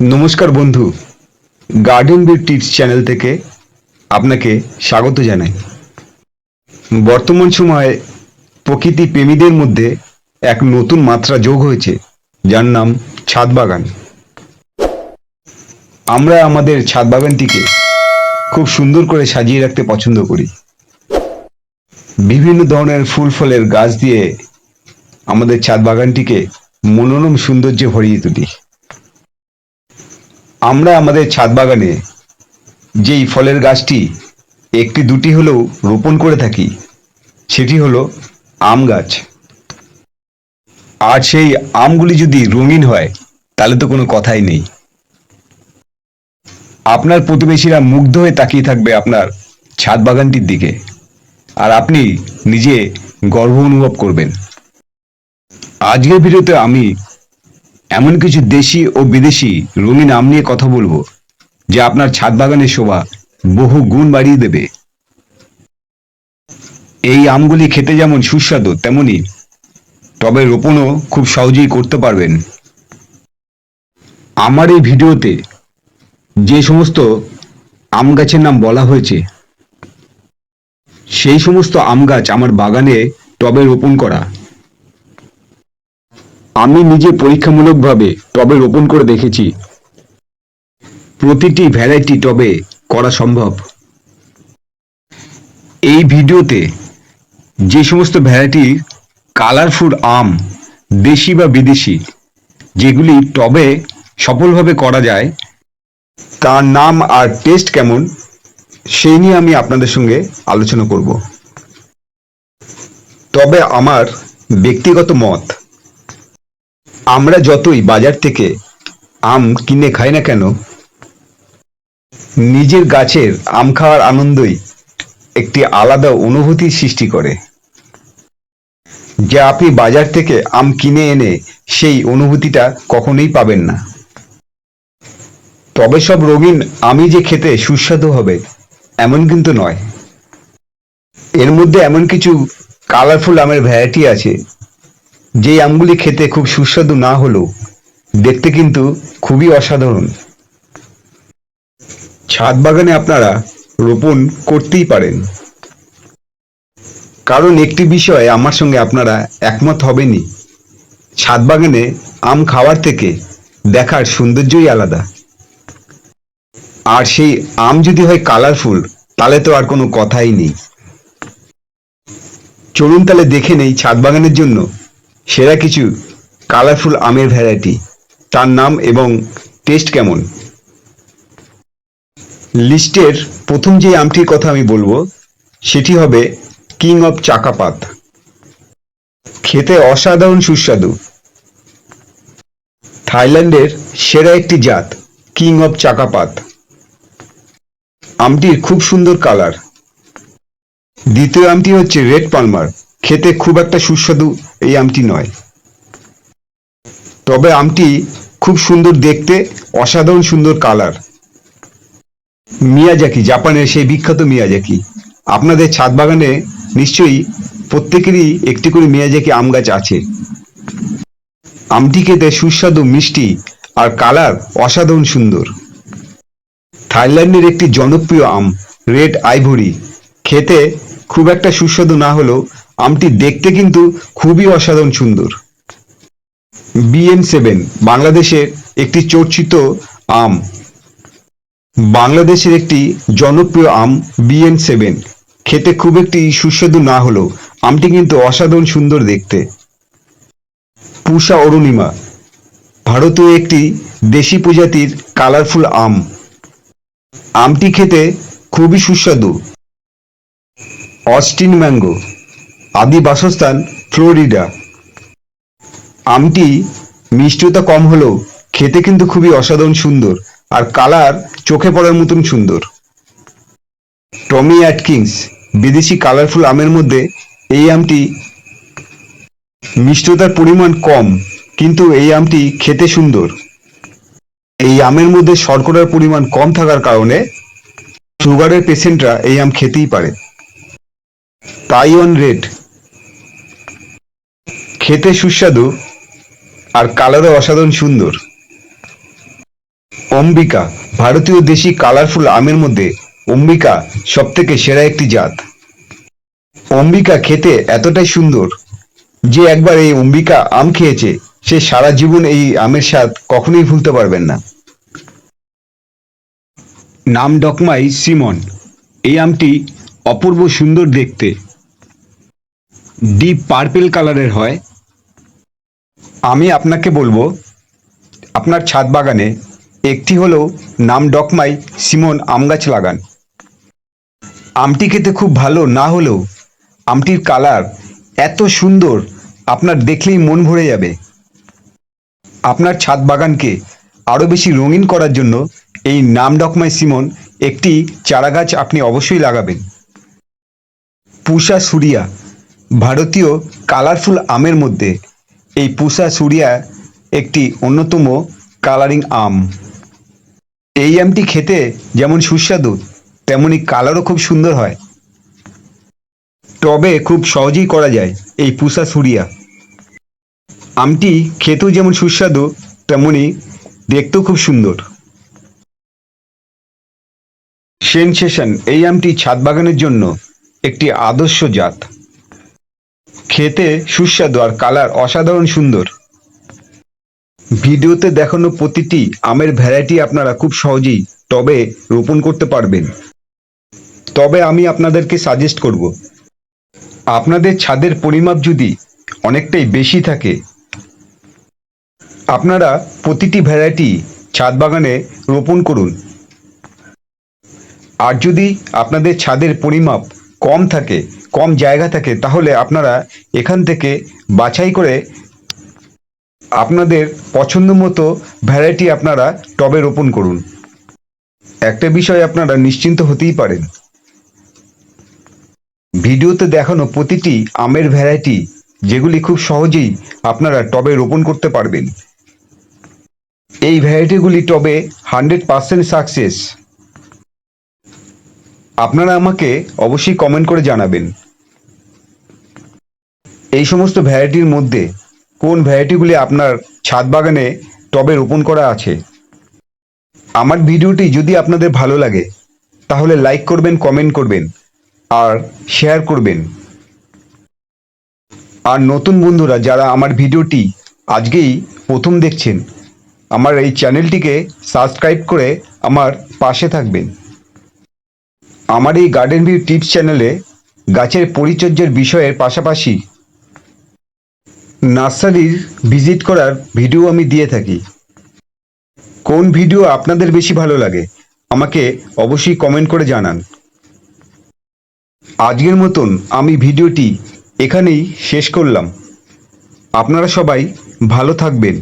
নমস্কার বন্ধু। Garden bit tips channel থেকে আপনাকে স্বাগত জানাই। বর্তমান সময়ে প্রকৃতি প্রেমীদের মধ্যে এক নতুন মাত্রা যোগ হয়েছে, যার নাম ছাদ বাগান। আমরা আমাদের ছাদ বাগানটিকে খুব সুন্দর করে সাজিয়ে রাখতে পছন্দ করি। বিভিন্ন ধরনের ফুল ফলের গাছ দিয়ে আমাদের ছাদ বাগানটিকে মনোরম সৌন্দর্যে ভরিয়ে তুলি। আমরা আমাদের ছাদ বাগানে যেই ফলের গাছটি একটি দুটি হলেও রোপণ করে থাকি, সেটি হলো আম গাছ। আর সেই আমগুলি যদি রঙিন হয়, তাহলে তো কোনো কথাই নেই। আপনার প্রতিবেশীরা মুগ্ধ হয়ে তাকিয়ে থাকবে আপনার ছাদ বাগানটির দিকে, আর আপনি নিজে গর্ব অনুভব করবেন। আজকের ভিডিওতে আমি এমন কিছু দেশি ও বিদেশি রঙিন আম নিয়ে কথা বলব, যে আপনার ছাদ বাগানের শোভা বহু গুণ বাড়িয়ে দেবে। এই আমগুলি খেতে যেমন সুস্বাদু, তেমনি তবে রোপণও খুব সহজেই করতে পারবেন। আমার এই ভিডিওতে যে সমস্ত আম গাছের নাম বলা হয়েছে, সেই সমস্ত আম গাছ আমার বাগানে টবে রোপণ করা। আমি নিজে পরীক্ষামূলকভাবে টবে রোপণ করে দেখেছি। প্রতিটি ভ্যারাইটি টবে করা সম্ভব। এই ভিডিওতে যে সমস্ত ভ্যারাইটি কালারফুল আম, দেশি বা বিদেশি, যেগুলি টবে সফলভাবে করা যায়, তার নাম আর টেস্ট কেমন, সেই নিয়ে আমি আপনাদের সঙ্গে আলোচনা করব। তবে আমার ব্যক্তিগত মত আমরা যতই বাজার থেকে আম কিনে খাই না কেন, নিজের গাছের আম খাওয়ার আনন্দই একটি আলাদা অনুভূতির সৃষ্টি করে। যা আপনি বাজার থেকে আম কিনে এনে সেই অনুভূতিটা কখনোই পাবেন না। তবে সব রঙিন আমি যে খেতে সুস্বাদু হবে, এমন কিন্তু নয়। এর মধ্যে এমন কিছু কালারফুল আমের ভ্যারাইটি আছে যে আমগুলি খেতে খুব সুস্বাদু না হলেও দেখতে কিন্তু খুবই অসাধারণ। ছাদ বাগানে আপনারা রোপণ করতেই পারেন। কারণ একটি বিষয়ে আমার সঙ্গে আপনারা একমত হবেনি ছাদ বাগানে আম খাওয়ার থেকে দেখার সৌন্দর্যই আলাদা। আর সেই আম যদি হয় কালারফুল, তাহলে তো আর কোনো কথাই নেই। চলুন তাহলে দেখে নেই ছাদ বাগানের জন্য সেরা কিছু কালারফুল আমের ভ্যারাইটি তার নাম এবং টেস্ট কেমন? লিস্টের প্রথম যে আমটির কথা আমি বলব, সেটি হবে কিং অফ চাকাপাত খেতে অসাধারণ সুস্বাদু। থাইল্যান্ডের সেরা একটি জাত কিং অফ চাকাপাত আমটির খুব সুন্দর কালার দ্বিতীয় আমটি হচ্ছে রেড পালমার খেতে খুব একটা সুস্বাদু এই আমটি নয়। তবে আমটি খুব সুন্দর দেখতে, অসাধারণ সুন্দর কালার। মিয়াজাকি, জাপানের সেই বিখ্যাত মিয়াজাকি। আপনাদের ছাদ বাগানে নিশ্চয়ই প্রত্যেকেরই একটি করে মিয়াজাকি আম গাছ আছে। আমটি খেতে সুস্বাদু, মিষ্টি আর কালার অসাধারণ সুন্দর। থাইল্যান্ডের একটি জনপ্রিয় আম, রেড আইভরি। খেতে খুব একটা সুস্বাদু না হলেও আমটি দেখতে কিন্তু খুবই অসাধারণ সুন্দর। বিএন সেভেন বাংলাদেশের একটি চর্চিত আম। বাংলাদেশের একটি জনপ্রিয় আম বিএন সেভেন খেতে খুব একটি সুস্বাদু না হলেও আমটি কিন্তু অসাধারণ সুন্দর দেখতে। পুষা অরুণিমা, ভারতীয় একটি দেশি প্রজাতির কালারফুল আম। আমটি খেতে খুবই সুস্বাদু। অস্টিন ম্যাঙ্গো আদি বাসস্থান ফ্লোরিডা। আমটি মিষ্টতা কম হলেও খেতে কিন্তু খুবই অসাধারণ সুন্দর আর কালার চোখে পড়ার মতন সুন্দর। টমি অ্যাটকিংস বিদেশি কালারফুল আমের মধ্যে এই আমটি মিষ্টতার পরিমাণ কম, কিন্তু এই আমটি খেতে সুন্দর। এই আমের মধ্যে শর্করার পরিমাণ কম থাকার কারণে সুগারের পেশেন্টরা এই আম খেতেই পারে। তাইওয়ান রেড খেতে সুস্বাদু আর কালারও অসাধারণ সুন্দর। অম্বিকা, ভারতীয় দেশি কালারফুল আমের মধ্যে অম্বিকা সবথেকে সেরা একটি জাত। অম্বিকা খেতে এতটাই সুন্দর যে একবার এই অম্বিকা আম খেয়েছে, সে সারা জীবন এই আমের স্বাদ কখনোই ভুলতে পারবেন না। নাম ডকমাই সিমন। এই আমটি অপূর্ব সুন্দর দেখতে। ডিপ পার্পেল কালারের হয়। আমি আপনাকে বলব, আপনার ছাদ বাগানে একটি হলো নাম ডকমাই সিমন আম গাছ লাগান। আমটি খেতে খুব ভালো না হলেও আমটির কালার এত সুন্দর, আপনার দেখলেই মন ভরে যাবে। আপনার ছাদ বাগানকে আরও বেশি রঙিন করার জন্য এই নাম ডকমাই সিমন একটি চারাগাছ আপনি অবশ্যই লাগাবেন। পুষা সুরিয়া, ভারতীয় কালারফুল আমের মধ্যে এই পুষা সুরিয়া একটি অন্যতম কালারিং আম। এই আমটি খেতে যেমন সুস্বাদু, তেমনি কালারও খুব সুন্দর হয়। টবে খুব সহজেই করা যায় এই পুষা সুরিয়া। আমটি খেতেও যেমন সুস্বাদু, তেমনি দেখতেও খুব সুন্দর। সেনসেশন এই আমটি ছাদ বাগানের জন্য একটি আদর্শ জাত। খেতে সুস্বাদু আর কালার অসাধারণ সুন্দর। ভিডিওতে দেখানো প্রতিটি আমের ভ্যারাইটি আপনারা খুব সহজেই টবে রোপণ করতে পারবেন। তবে আমি আপনাদেরকে সাজেস্ট করব, আপনাদের ছাদের পরিমাপ যদি অনেকটাই বেশি থাকে, আপনারা প্রতিটি ভ্যারাইটি ছাদ বাগানে রোপণ করুন। আর যদি আপনাদের ছাদের পরিমাপ কম থাকে কম জায়গা থাকে, তাহলে আপনারা এখান থেকে বাছাই করে আপনাদের পছন্দ মতো ভ্যারাইটি আপনারা টবে রোপণ করুন। একটা বিষয় আপনারা নিশ্চিন্ত হতেই পারেন। ভিডিওতে দেখানো প্রতিটি আমের ভ্যারাইটি যেগুলি খুব সহজেই আপনারা টবে রোপণ করতে পারবেন। এই ভ্যারাইটিগুলি টবে হান্ড্রেড পার্সেন্ট সাকসেস আপনারা আমাকে অবশ্যই কমেন্ট করে জানাবেন। এই সমস্ত ভ্যারাইটির মধ্যে কোন ভ্যারাইটিগুলি আপনার ছাদ বাগানে টবে রোপণ করা আছে? আমার ভিডিওটি যদি আপনাদের ভালো লাগে, তাহলে লাইক করবেন, কমেন্ট করবেন, আর শেয়ার করবেন। আর নতুন বন্ধুরা, যারা আমার ভিডিওটি আজকেই প্রথম দেখছেন, আমার এই চ্যানেলটিকে সাবস্ক্রাইব করে আমার পাশে থাকবেন। আমার এই গার্ডেন ভিউ টিপস চ্যানেলে গাছের পরিচর্যার বিষয়ের পাশাপাশি নার্সারির ভিজিট করার ভিডিও আমি দিয়ে থাকি। কোন ভিডিও আপনাদের বেশি ভালো লাগে, আমাকে অবশ্যই কমেন্ট করে জানান। আজকের মতন আমি ভিডিওটি এখানেই শেষ করলাম। আপনারা সবাই ভালো থাকবেন।